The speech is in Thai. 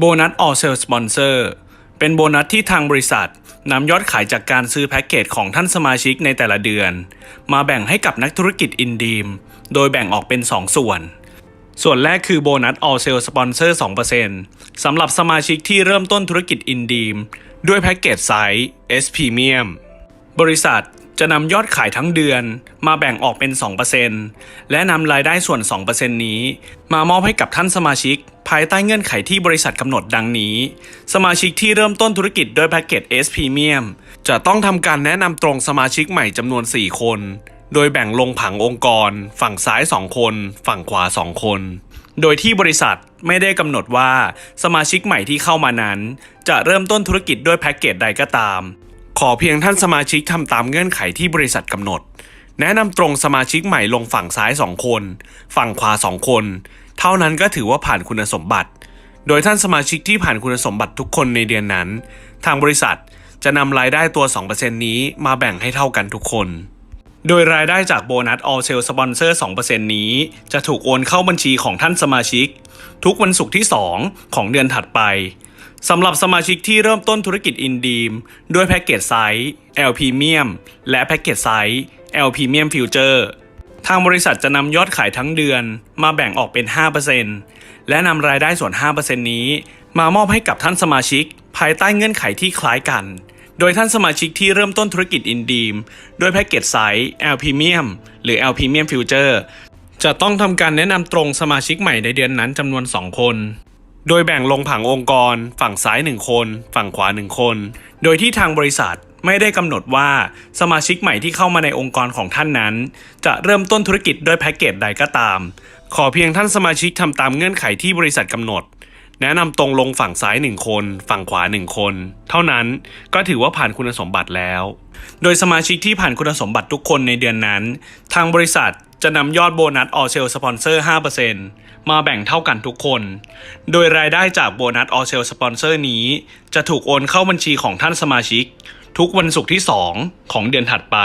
โบนัส All Sale Sponsor เป็นโบนัสที่ทางบริษัทนำยอดขายจากการซื้อแพ็กเกจของท่านสมาชิกในแต่ละเดือน มาแบ่งให้กับนักธุรกิจอินดีม โดยแบ่งออกเป็น 2 ส่วน ส่วนแรกคือโบนัส All Sale Sponsor 2%สำหรับสมาชิกที่เริ่มต้นธุรกิจอินดีม ด้วยแพ็กเกจไซส์ S Premium บริษัท จะนำยอดขายทั้งเดือนมาแบ่งออกเป็น 2%และนำรายได้ส่วน 2%นี้ มามอบให้กับท่านสมาชิก ภายใต้เงื่อนไขที่บริษัทกำหนดดังนี้ สมาชิกที่เริ่มต้นธุรกิจด้วยแพ็กเกจ S Premium จะต้องทำการแนะนำตรงสมาชิกใหม่จำนวน 4 คน โดยแบ่งลงผังองค์กร ฝั่งซ้าย 2 คน ฝั่งขวา 2 คน โดยที่บริษัทไม่ได้กำหนดว่าสมาชิกใหม่ที่เข้ามานั้น จะเริ่มต้นธุรกิจด้วยแพ็กเกจใดก็ตาม ขอเพียงท่านสมาชิกทำตามเงื่อนไขที่บริษัทกำหนด แนะนำตรงสมาชิกใหม่ลงฝั่งซ้าย 2 คน ฝั่งขวา 2 คน เท่านั้นก็ถือว่าผ่านคุณสมบัติ โดยท่านสมาชิกที่ผ่านคุณสมบัติทุกคนในเดือนนั้น ทางบริษัทจะนำรายได้ตัว 2%นี้มาแบ่งให้เท่ากันทุกคน โดยรายได้จากโบนัส All Sale Sponsor 2%นี้ จะถูกโอนเข้าบัญชีของท่านสมาชิก ทุกวันศุกร์ที่ 2 ของเดือนถัดไป สำหรับสมาชิกที่เริ่มต้นธุรกิจอินดีมด้วยแพ็กเกจไซส์ L Premium และแพ็กเกจไซส์ L Premium Future ทางบริษัทจะนำยอดขายทั้งเดือนมาแบ่งออกเป็น 5%และนำรายได้ส่วน 5%นี้ มามอบให้กับท่านสมาชิก ภายใต้เงื่อนไขที่คล้ายกัน โดยท่านสมาชิกที่เริ่มต้นธุรกิจอินดีมด้วยแพ็กเกจไซส์ L Premium หรือ L Premium Future จะต้องทำการแนะนำตรงสมาชิกใหม่ในเดือนนั้นจำนวน 2 คน โดยแบ่งลงผังองค์กร ฝั่งซ้าย 1 คน ฝั่งขวา 1 คน โดยที่ทางบริษัทไม่ได้กำหนดว่าสมาชิกใหม่ที่เข้ามาในองค์กรของท่านนั้น จะเริ่มต้นธุรกิจด้วยแพ็กเกจใดก็ตาม ขอเพียงท่านสมาชิกทำตามเงื่อนไขที่บริษัทกำหนด แนะนำตรงลงฝั่งซ้าย 1 คน ฝั่งขวา 1 คน เท่านั้นก็ถือว่าผ่านคุณสมบัติแล้ว โดยสมาชิกที่ผ่านคุณสมบัติทุกคนในเดือนนั้น ทางบริษัท จะนำยอดโบนัสออเซลสปอนเซอร์ 5%มาแบ่งเท่ากันทุกคน โดยรายได้จากโบนัสออเซลสปอนเซอร์นี้ จะถูกโอนเข้าบัญชีของท่านสมาชิก ทุกวันศุกร์ที่ 2 ของเดือนถัดไป